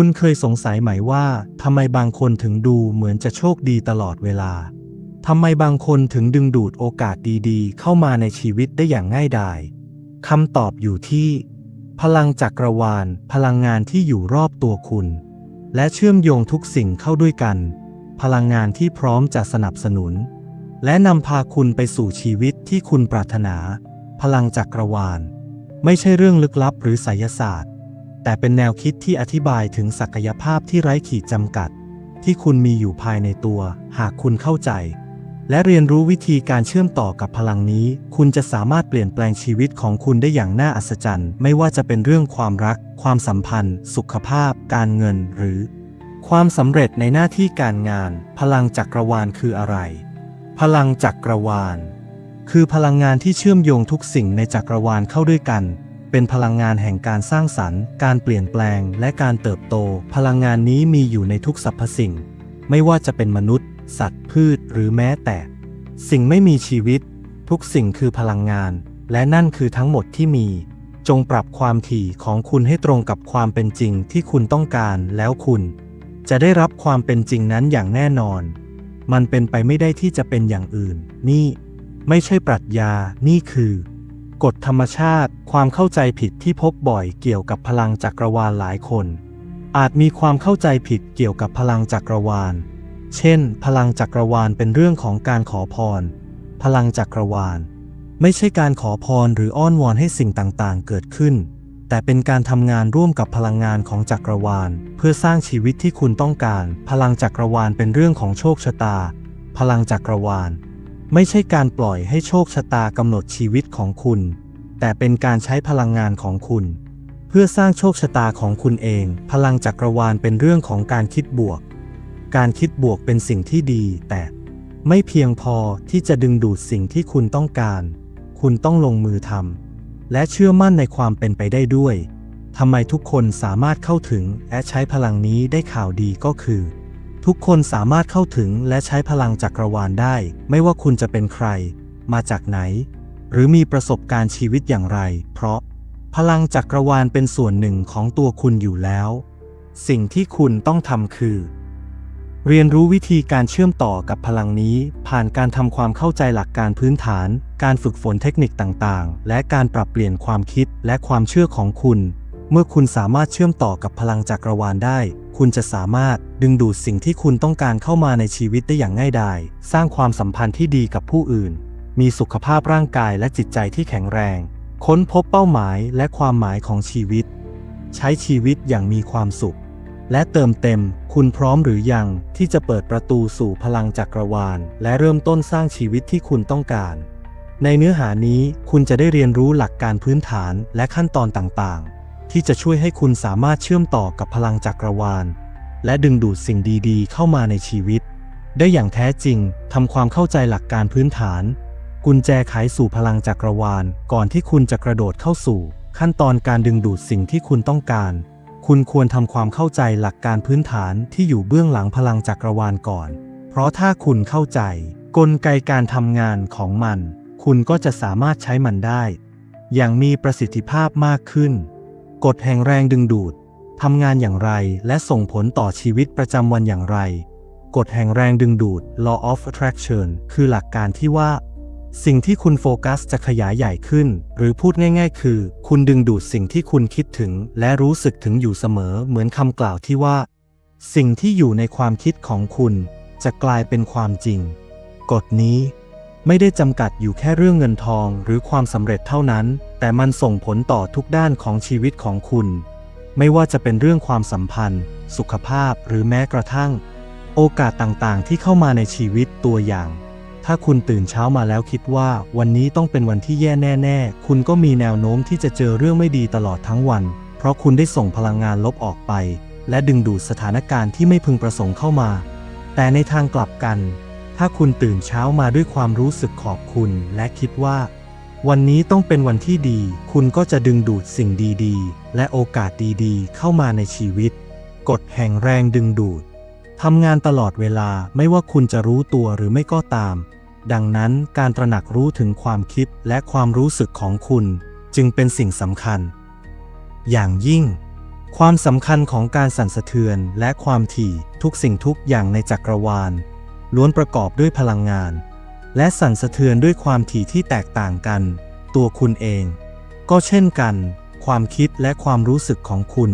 คุณเคยสงสัยไหมว่าทำไมบางคนถึงดูเหมือนจะโชคดีตลอดเวลาทำไมบางคนถึงดึงดูดโอกาสดีๆ เข้ามาในชีวิตได้อย่างง่ายดายคำตอบอยู่ที่ พลังจักรวาล พลังงานที่อยู่รอบตัวคุณ และเชื่อมโยงทุกสิ่งเข้าด้วยกัน พลังงานที่พร้อมจะสนับสนุน และนำพาคุณไปสู่ชีวิตที่คุณปรารถนา พลังจักรวาล ไม่ใช่เรื่องลึกลับหรือไสยศาสตร์ แต่เป็นแนวคิดที่อธิบายถึงศักยภาพที่ไร้ขีดจำกัด ที่คุณมีอยู่ภายในตัว หากคุณเข้าใจ และเรียนรู้วิธีการเชื่อมต่อกับพลังนี้ คุณจะสามารถเปลี่ยนแปลงชีวิตของคุณได้อย่างน่าอัศจรรย์ ไม่ว่าจะเป็นเรื่องความรัก ความสัมพันธ์ สุขภาพ การเงิน หรือ ความสำเร็จในหน้าที่การงาน พลังจักรวาลคืออะไร พลังจักรวาล คือพลังงานที่เชื่อมโยงทุกสิ่งในจักรวาลเข้าด้วยกัน เป็นพลังงานแห่งการสร้างสรรค์ การเปลี่ยนแปลง และการเติบโต พลังงานนี้มีอยู่ในทุกสรรพสิ่ง ไม่ว่าจะเป็นมนุษย์ สัตว์ พืช หรือแม้แต่ สิ่งไม่มีชีวิต ทุกสิ่งคือพลังงาน และนั่นคือทั้งหมดที่มี จงปรับความถี่ของคุณให้ตรงกับความเป็นจริงที่คุณต้องการ แล้วคุณ จะได้รับความเป็นจริงนั้นอย่างแน่นอน มันเป็นไปไม่ได้ที่จะเป็นอย่างอื่น นี่ ไม่ใช่ปรัชญา นี่คือ กฎธรรมชาติ ความเข้าใจผิดที่พบบ่อยเกี่ยวกับพลังจักรวาลหลายคน อาจมีความเข้าใจผิดเกี่ยวกับพลังจักรวาล เช่น พลังจักรวาลเป็นเรื่องของการขอพร พลังจักรวาล ไม่ใช่การขอพรหรืออ้อนวอนให้สิ่งต่างๆ เกิดขึ้น แต่เป็นการทำงานร่วมกับพลังงานของจักรวาล เพื่อสร้างชีวิตที่คุณต้องการ พลังจักรวาลเป็นเรื่องของโชคชะตา พลังจักรวาล ไม่ใช่การปล่อยให้โชคชะตากำหนดชีวิตของคุณ แต่เป็นการใช้พลังงานของคุณ เพื่อสร้างโชคชะตาของคุณเอง พลังจักรวาลเป็นเรื่องของการคิดบวก การคิดบวกเป็นสิ่งที่ดี แต่ไม่เพียงพอที่จะดึงดูดสิ่งที่คุณต้องการ คุณต้องลงมือทำและเชื่อมั่นในความเป็นไปได้ด้วยทำไมทุกคนสามารถเข้าถึงและใช้พลังนี้ได้ข่าวดีก็คือ ทุกคนสามารถเข้าถึงและใช้พลังจักรวาลได้ ไม่ว่าคุณจะเป็นใคร มาจากไหน หรือมีประสบการณ์ชีวิตอย่างไร เพราะ พลังจักรวาลเป็นส่วนหนึ่งของตัวคุณอยู่แล้ว สิ่งที่คุณต้องทำคือ เรียนรู้วิธีการเชื่อมต่อกับพลังนี้ ผ่านการทำความเข้าใจหลักการพื้นฐาน การฝึกฝนเทคนิคต่างๆ และการปรับเปลี่ยนความคิดและความเชื่อของคุณ เมื่อคุณสามารถเชื่อมต่อกับพลังจักรวาลได้ คุณจะสามารถดึงดูดสิ่งที่คุณต้องการเข้ามาในชีวิตได้อย่างง่ายดาย สร้างความสัมพันธ์ที่ดีกับผู้อื่น มีสุขภาพร่างกายและจิตใจที่แข็งแรง ค้นพบเป้าหมายและความหมายของชีวิต ใช้ชีวิตอย่างมีความสุข และเติมเต็ม คุณพร้อมหรือยังที่จะเปิดประตูสู่พลังจักรวาล และเริ่มต้นสร้างชีวิตที่คุณต้องการ ในเนื้อหานี้คุณจะได้เรียนรู้หลักการพื้นฐานและขั้นตอนต่างๆ ที่จะช่วยให้คุณสามารถเชื่อมต่อกับพลังจักรวาล และดึงดูดสิ่งดีๆ เข้ามาในชีวิต ได้อย่างแท้จริงทำความเข้าใจหลักการพื้นฐาน กุญแจไขสู่พลังจักรวาล ก่อนที่คุณจะกระโดดเข้าสู่ ขั้นตอนการดึงดูดสิ่งที่คุณต้องการ คุณควรทำความเข้าใจหลักการพื้นฐานที่อยู่เบื้องหลังพลังจักรวาลก่อน เพราะถ้าคุณเข้าใจ กลไกการทำงานของมัน คุณก็จะสามารถใช้มันได้ อย่างมีประสิทธิภาพมากขึ้น กฎแห่งแรงดึงดูดทำงานอย่างไรและส่งผลต่อชีวิตประจำวันอย่างไร กฎแห่งแรงดึงดูด law of attraction คือหลักการที่ว่า สิ่งที่คุณโฟกัสจะขยายใหญ่ขึ้น หรือพูดง่าย ๆ คือ คุณดึงดูดสิ่งที่คุณคิดถึง และรู้สึกถึงอยู่เสมอ เหมือนคำกล่าวที่ว่า สิ่งที่อยู่ในความคิดของคุณ จะกลายเป็นความจริง กฎนี้ ไม่ได้จำกัดอยู่แค่เรื่องเงินทองหรือความสำเร็จเท่านั้น แต่มันส่งผลต่อทุกด้านของชีวิตของคุณ ไม่ว่าจะเป็นเรื่องความสัมพันธ์ สุขภาพหรือแม้กระทั่ง โอกาสต่างๆ ที่เข้ามาในชีวิตตัวอย่าง ถ้าคุณตื่นเช้ามาแล้วคิดว่าวันนี้ต้องเป็นวันที่แย่แน่ ๆ คุณก็มีแนวโน้มที่จะเจอเรื่องไม่ดีตลอดทั้งวัน เพราะคุณได้ส่งพลังงานลบออกไป และดึงดูดสถานการณ์ที่ไม่พึงประสงค์เข้ามา แต่ในทางกลับกัน ถ้าคุณตื่นเช้ามาด้วยความรู้สึกขอบคุณและคิดว่า วันนี้ต้องเป็นวันที่ดี คุณก็จะดึงดูดสิ่งดีๆ และโอกาสดีๆ เข้ามาในชีวิต กฎแห่งแรงดึงดูดทำงานตลอดเวลาไม่ว่าคุณจะรู้ตัวหรือไม่ก็ตาม ดังนั้นการตระหนักรู้ถึงความคิดและความรู้สึกของคุณ จึงเป็นสิ่งสำคัญ อย่างยิ่ง ความสำคัญของการสั่นสะเทือนและความถี่ทุกสิ่งทุกอย่างในจักรวาล ล้วนประกอบด้วยพลังงาน และสั่นสะเทือนด้วยความถี่ที่แตกต่างกัน ตัวคุณเอง ก็เช่นกัน ความคิดและความรู้สึกของคุณ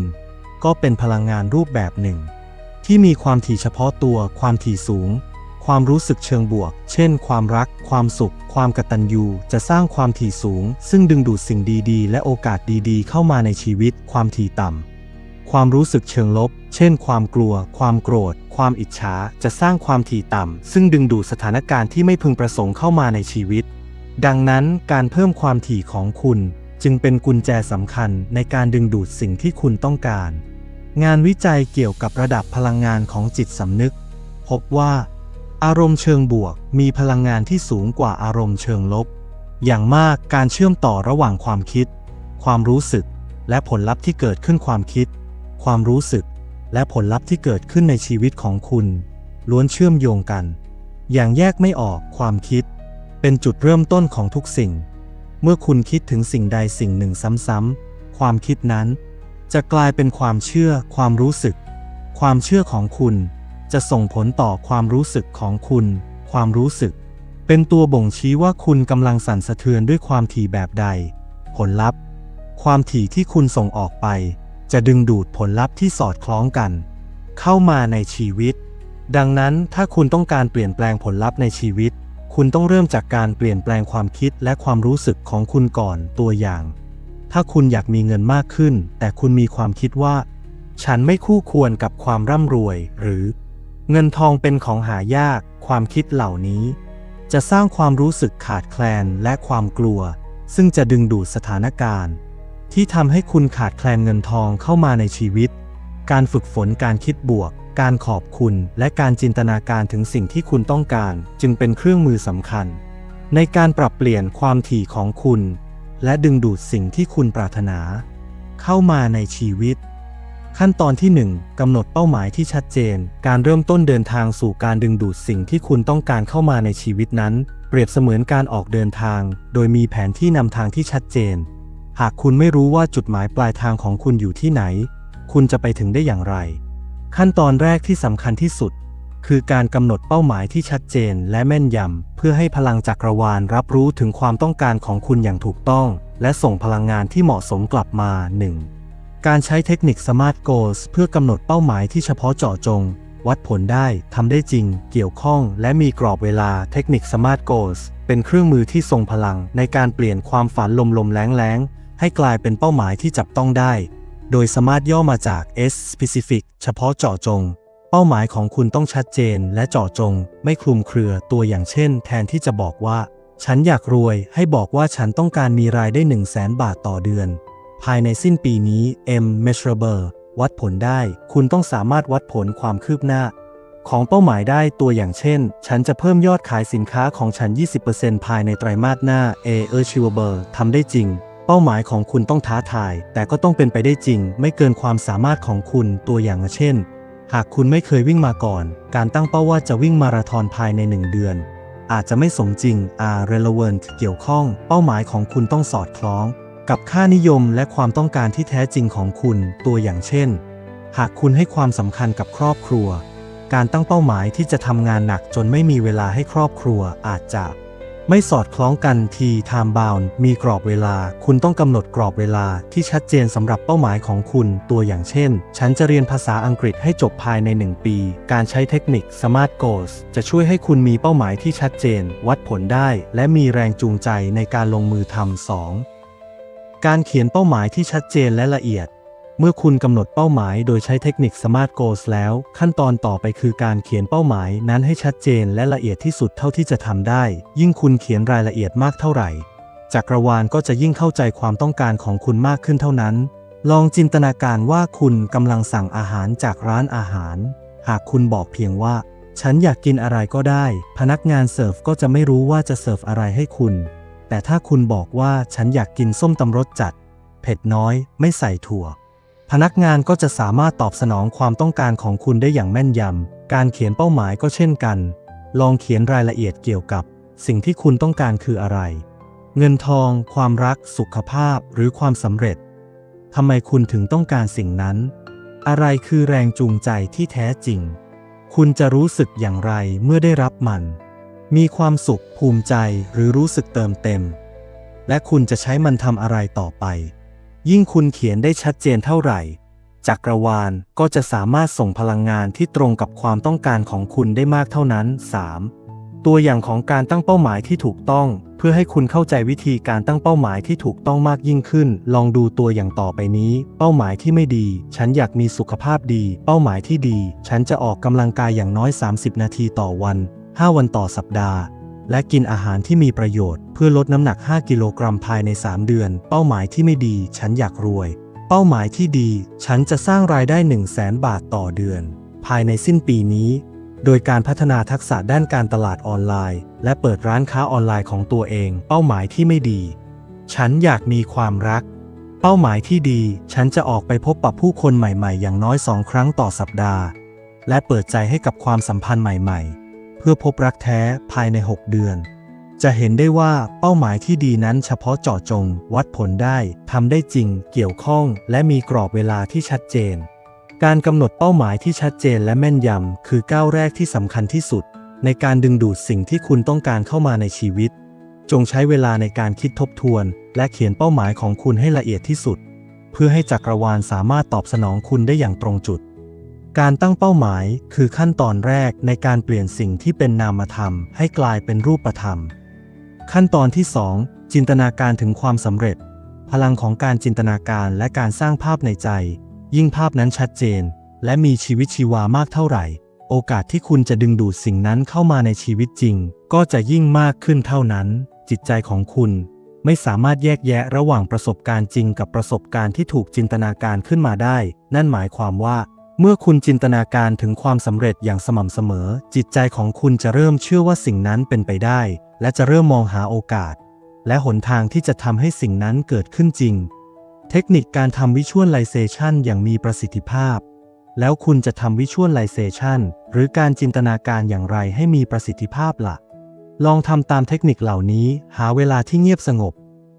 ก็เป็นพลังงานรูปแบบหนึ่ง ที่มีความถี่เฉพาะตัว ความถี่สูง ความรู้สึกเชิงบวก เช่น ความรัก ความสุข ความกตัญญู จะสร้างความถี่สูง ซึ่งดึงดูดสิ่งดีๆ และโอกาสดีๆ เข้ามาในชีวิต ความถี่ต่ำ ความรู้สึกเชิงลบ เช่น ความกลัว ความโกรธ ความอิจฉา จะสร้างความถี่ต่ำ ซึ่งดึงดูดสถานการณ์ที่ไม่พึงประสงค์เข้ามาในชีวิต ดังนั้นการเพิ่มความถี่ของคุณ จึงเป็นกุญแจสำคัญในการดึงดูดสิ่งที่คุณต้องการ งานวิจัยเกี่ยวกับระดับพลังงานของจิตสำนึก พบว่า อารมณ์เชิงบวก มีพลังงานที่สูงกว่าอารมณ์เชิงลบ อย่างมากการเชื่อมต่อระหว่างความคิด ความรู้สึกและผลลัพธ์ที่เกิดขึ้นความคิด ความรู้สึก และผลลัพธ์ที่เกิดขึ้นในชีวิตของคุณ ล้วนเชื่อมโยงกัน อย่างแยกไม่ออกความคิด เป็นจุดเริ่มต้นของทุกสิ่ง เมื่อคุณคิดถึงสิ่งใดสิ่งหนึ่งซ้ำๆความคิดนั้น จะกลายเป็นความเชื่อ ความรู้สึก ความเชื่อของคุณจะส่งผลต่อความรู้สึกของคุณ ความรู้สึก เป็นตัวบ่งชี้ว่าคุณกำลังสั่นสะเทือนด้วยความถี่แบบใด ผลลัพธ์ ความถี่ที่คุณส่งออกไป จะดึงดูดผลลัพธ์ที่สอดคล้องกัน เข้ามาในชีวิต ดังนั้นถ้าคุณต้องการเปลี่ยนแปลงผลลัพธ์ในชีวิต คุณต้องเริ่มจากการเปลี่ยนแปลงความคิดและความรู้สึกของคุณก่อนตัวอย่าง ถ้าคุณอยากมีเงินมากขึ้น แต่คุณมีความคิดว่า ฉันไม่คู่ควรกับความร่ำรวย หรือ เงินทองเป็นของหายาก ความคิดเหล่านี้ จะสร้างความรู้สึกขาดแคลนและความกลัว ซึ่งจะดึงดูดสถานการณ์ ที่ทำให้คุณขาดแคลนเงินทองเข้ามาในชีวิต การฝึกฝนการคิดบวก การขอบคุณ และการจินตนาการถึงสิ่งที่คุณต้องการ จึงเป็นเครื่องมือสำคัญ ในการปรับเปลี่ยนความถี่ของคุณ และดึงดูดสิ่งที่คุณปรารถนา เข้ามาในชีวิต ขั้นตอนที่ 1กำหนดเป้าหมายที่ชัดเจน การเริ่มต้นเดินทางสู่การดึงดูดสิ่งที่คุณต้องการเข้ามาในชีวิตนั้น เปรียบเสมือนการออกเดินทาง โดยมีแผนที่นำทางที่ชัดเจน หากคุณไม่รู้ว่าจุดหมายปลายทางของคุณอยู่ที่ไหน คุณจะไปถึงได้อย่างไร ขั้นตอนแรกที่สำคัญที่สุด คือการกำหนดเป้าหมายที่ชัดเจนและแม่นยำเพื่อให้พลังจักรวาลรับรู้ถึงความต้องการของคุณอย่างถูกต้อง และส่งพลังงานที่เหมาะสมกลับมา 1. การใช้เทคนิค Smart Goals เพื่อกำหนดเป้าหมายที่เฉพาะเจาะจง วัดผลได้ทำได้จริง เกี่ยวข้อง และมีกรอบเวลาเทคนิค Smart Goals เป็นเครื่องมือที่ทรงพลังในการเปลี่ยนความฝันลมๆแล้งๆ ให้กลายเป็นเป้าหมายที่จับต้องได้ โดย Smart ย่อมาจาก S Specific เฉพาะเจาะจง เป้าหมายของคุณต้องชัดเจนและเจาะจง ไม่คลุมเครือตัวอย่างเช่น แทนที่จะบอกว่า ฉันอยากรวย ให้บอกว่าฉันต้องการมีรายได้ 1 0 0 0 0แสนบาทต่อเดือน ภายในสิ้นปีนี้ M measurable วัดผลได้ คุณต้องสามารถวัดผลความคืบหน้า ของเป้าหมายได้ตัวอย่างเช่น ฉันจะเพิ่มยอดขายสินค้าของฉัน 20%ภายในไตรมาสหน้า A achievable ทำได้จริง เป้าหมายของคุณต้องท้าทาย แต่ก็ต้องเป็นไปได้จริง ไม่เกินความสามารถของคุณตัวอย่างเช่น หากคุณไม่เคยวิ่งมาก่อน การตั้งเป้าว่าจะวิ่งมาราธอนภายใน 1 เดือน อาจจะไม่สมจริง are relevant เกี่ยวข้อง เป้าหมายของคุณต้องสอดคล้อง กับค่านิยมและความต้องการที่แท้จริงของคุณตัวอย่างเช่น หากคุณให้ความสำคัญกับครอบครัว การตั้งเป้าหมายที่จะทำงานหนักจนไม่มีเวลาให้ครอบครัวอาจจะ ไม่สอดคล้องกันที time bound มีกรอบเวลา คุณต้องกำหนดกรอบเวลาที่ชัดเจนสำหรับเป้าหมายของคุณตัวอย่างเช่น ฉันจะเรียนภาษาอังกฤษให้จบภายใน 1 ปี การใช้เทคนิค Smart Goals จะช่วยให้คุณมีเป้าหมายที่ชัดเจน วัดผลได้ และมีแรงจูงใจในการลงมือทำสองการเขียนเป้าหมายที่ชัดเจนและละเอียด เมื่อคุณกำหนดเป้าหมายโดยใช้เทคนิค Smart Goals แล้ว ขั้นตอนต่อไปคือการเขียนเป้าหมายนั้นให้ชัดเจนและละเอียดที่สุดเท่าที่จะทำได้ ยิ่งคุณเขียนรายละเอียดมากเท่าไหร่ จักรวาลก็จะยิ่งเข้าใจความต้องการของคุณมากขึ้นเท่านั้น ลองจินตนาการว่าคุณกำลังสั่งอาหารจากร้านอาหาร หากคุณบอกเพียงว่า ฉันอยากกินอะไรก็ได้ พนักงานเสิร์ฟก็จะไม่รู้ว่าจะเสิร์ฟอะไรให้คุณ แต่ถ้าคุณบอกว่าฉันอยากกินส้มตำรสจัด เผ็ดน้อย ไม่ใส่ถั่ว พนักงานก็จะสามารถตอบสนองความต้องการของคุณได้อย่างแม่นยำ การเขียนเป้าหมายก็เช่นกัน ลองเขียนรายละเอียดเกี่ยวกับ สิ่งที่คุณต้องการคืออะไร เงินทอง ความรัก สุขภาพ หรือความสำเร็จ ทำไมคุณถึงต้องการสิ่งนั้น อะไรคือแรงจูงใจที่แท้จริง คุณจะรู้สึกอย่างไรเมื่อได้รับมัน มีความสุข ภูมิใจ หรือรู้สึกเติมเต็ม และคุณจะใช้มันทำอะไรต่อไป ยิ่งคุณเขียนได้ชัดเจนเท่าไหร่ จักรวาลก็จะสามารถส่งพลังงานที่ตรงกับความต้องการของคุณได้มากเท่านั้น 3. ตัวอย่างของการตั้งเป้าหมายที่ถูกต้อง เพื่อให้คุณเข้าใจวิธีการตั้งเป้าหมายที่ถูกต้องมากยิ่งขึ้น ลองดูตัวอย่างต่อไปนี้ เป้าหมายที่ไม่ดี ฉันอยากมีสุขภาพดี เป้าหมายที่ดี ฉันจะออกกำลังกายอย่างน้อย 30 นาทีต่อวัน 5 วันต่อสัปดาห์ และกินอาหารที่มีประโยชน์เพื่อลดน้ำหนัก 5 กิโลกรัมภายใน 3 เดือน เป้าหมายที่ไม่ดี ฉันอยากรวย เป้าหมายที่ดี ฉันจะสร้างรายได้ 1 0 0 0 0แบาทต่อเดือน ภายในสิ้นปีนี้ โดยการพัฒนาทักษะด้านการตลาดออนไลน์ และเปิดร้านค้าออนไลน์ของตัวเอง เป้าหมายที่ไม่ดี ฉันอยากมีความรัก เป้าหมายที่ดี ฉันจะออกไปพบปะผู้คนใหม่ๆ อย่างน้อยสองครั้งต่อสัปดาห์ และเปิดใจให้กับความสัมพันธ์ใหม่ ๆ พื่อพบรักแท้ภายใน 6 เดือน จะเห็นได้ว่าเป้าหมายที่ดีนั้นเฉพาะเจาะจง วัดผลได้ทำได้จริง เกี่ยวข้อง และมีกรอบเวลาที่ชัดเจน การกำหนดเป้าหมายที่ชัดเจนและแม่นยำคือก้าวแรกที่สำคัญที่สุด ในการดึงดูดสิ่งที่คุณต้องการเข้ามาในชีวิต จงใช้เวลาในการคิดทบทวน และเขียนเป้าหมายของคุณให้ละเอียดที่สุด เพื่อให้จักรวาลสามารถตอบสนองคุณได้อย่างตรงจุด การตั้งเป้าหมายคือขั้นตอนแรกในการเปลี่ยนสิ่งที่เป็นนามธรรม ให้กลายเป็นรูปธรรม ขั้นตอนที่ 2 จินตนาการถึงความสำเร็จ พลังของการจินตนาการและการสร้างภาพในใจ ยิ่งภาพนั้นชัดเจน และมีชีวิตชีวามากเท่าไหร่ โอกาสที่คุณจะดึงดูดสิ่งนั้นเข้ามาในชีวิตจริง ก็จะยิ่งมากขึ้นเท่านั้น จิตใจของคุณ ไม่สามารถแยกแยะระหว่างประสบการณ์จริงกับประสบการณ์ที่ถูกจินตนาการขึ้นมาได้ นั่นหมายความว่า เมื่อคุณจินตนาการถึงความสำเร็จอย่างสม่ำเสมอ จิตใจของคุณจะเริ่มเชื่อว่าสิ่งนั้นเป็นไปได้ และจะเริ่มมองหาโอกาส และหนทางที่จะทำให้สิ่งนั้นเกิดขึ้นจริง เทคนิคการทำวิชวลไลเซชันอย่างมีประสิทธิภาพ แล้วคุณจะทำวิชวลไลเซชันหรือการจินตนาการอย่างไรให้มีประสิทธิภาพล่ะ ลองทำตามเทคนิคเหล่านี้ หาเวลาที่เงียบสงบ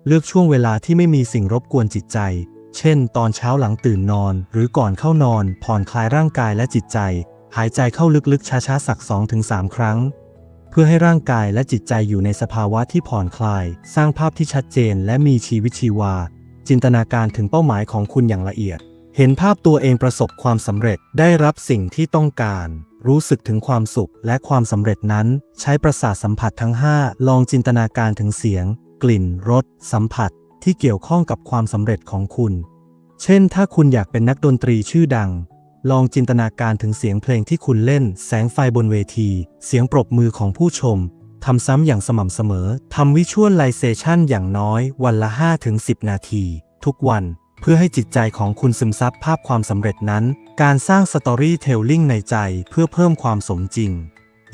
เลือกช่วงเวลาที่ไม่มีสิ่งรบกวนจิตใจ เช่น ตอนเช้าหลังตื่นนอน หรือก่อนเข้านอน ผ่อนคลายร่างกายและจิตใจ หายใจเข้าลึกๆ ช้าๆ สัก 2-3 ครั้ง เพื่อให้ร่างกายและจิตใจอยู่ในสภาวะที่ผ่อนคลาย สร้างภาพที่ชัดเจนและมีชีวิตชีวา จินตนาการถึงเป้าหมายของคุณอย่างละเอียด เห็นภาพตัวเองประสบความสำเร็จ ได้รับสิ่งที่ต้องการ รู้สึกถึงความสุขและความสำเร็จนั้น ใช้ประสาทสัมผัสทั้ง 5 ลองจินตนาการถึงเสียง กลิ่น รส สัมผัส ที่เกี่ยวข้องกับความสำเร็จของคุณ เช่น ถ้าคุณอยากเป็นนักดนตรีชื่อดัง ลองจินตนาการถึงเสียงเพลงที่คุณเล่น แสงไฟบนเวที เสียงปรบมือของผู้ชม ทำซ้ำอย่างสม่ำเสมอ ทำวิชวลไลเซชันอย่างน้อยวันละ 5-10 นาที ทุกวันเพื่อให้จิตใจของคุณซึมซับภาพความสำเร็จนั้น การสร้างสตอรี่เทลลิ่งในใจเพื่อเพิ่มความสมจริง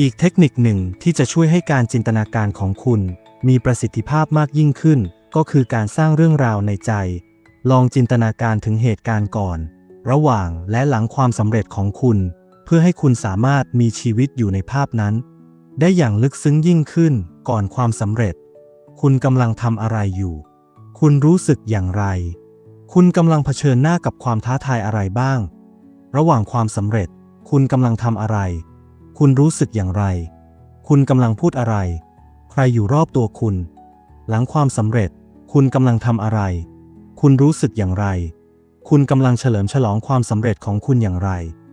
อีกเทคนิคหนึ่งที่จะช่วยให้การจินตนาการของคุณ มีประสิทธิภาพมากยิ่งขึ้น ก็คือการสร้างเรื่องราวในใจ ลองจินตนาการถึงเหตุการณ์ก่อน ระหว่างและหลังความสำเร็จของคุณ เพื่อให้คุณสามารถมีชีวิตอยู่ในภาพนั้น ได้อย่างลึกซึ้งยิ่งขึ้นก่อนความสำเร็จ คุณกำลังทำอะไรอยู่ คุณรู้สึกอย่างไร คุณกำลังเผชิญหน้ากับความท้าทายอะไรบ้าง ระหว่างความสำเร็จ คุณกำลังทำอะไร คุณรู้สึกอย่างไร คุณกำลังพูดอะไร ใครอยู่รอบตัวคุณ หลังความสำเร็จ คุณกำลังทำอะไร คุณรู้สึกอย่างไร คุณกำลังเฉลิมฉลองความสำเร็จของคุณอย่างไร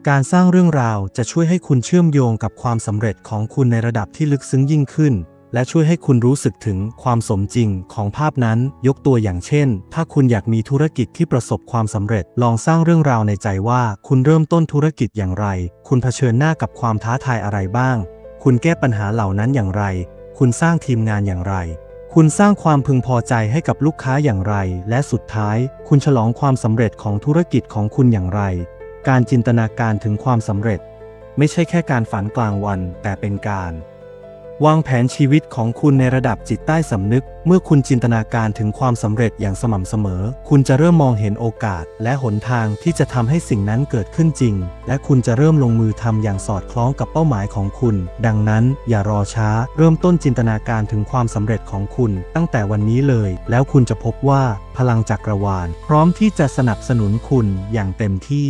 การสร้างเรื่องราวจะช่วยให้คุณเชื่อมโยงกับความสำเร็จของคุณในระดับที่ลึกซึ้งยิ่งขึ้น และช่วยให้คุณรู้สึกถึงความสมจริงของภาพนั้น ยกตัวอย่างเช่น ถ้าคุณอยากมีธุรกิจที่ประสบความสำเร็จ ลองสร้างเรื่องราวในใจว่า คุณเริ่มต้นธุรกิจอย่างไร คุณเผชิญหน้ากับความท้าทายอะไรบ้าง คุณแก้ปัญหาเหล่านั้นอย่างไร คุณสร้างทีมงานอย่างไร คุณสร้างความพึงพอใจให้กับลูกค้าอย่างไร และสุดท้าย คุณฉลองความสำเร็จของธุรกิจของคุณอย่างไร การจินตนาการถึงความสำเร็จ ไม่ใช่แค่การฝันกลางวัน แต่เป็นการ วางแผนชีวิตของคุณในระดับจิตใต้สำนึก เมื่อคุณจินตนาการถึงความสำเร็จอย่างสม่ำเสมอ คุณจะเริ่มมองเห็นโอกาส และหนทางที่จะทำให้สิ่งนั้นเกิดขึ้นจริง และคุณจะเริ่มลงมือทำอย่างสอดคล้องกับเป้าหมายของคุณ ดังนั้น อย่ารอช้า เริ่มต้นจินตนาการถึงความสำเร็จของคุณ ตั้งแต่วันนี้เลย แล้วคุณจะพบว่า พลังจักรวาล พร้อมที่จะสนับสนุนคุณอย่างเต็มที่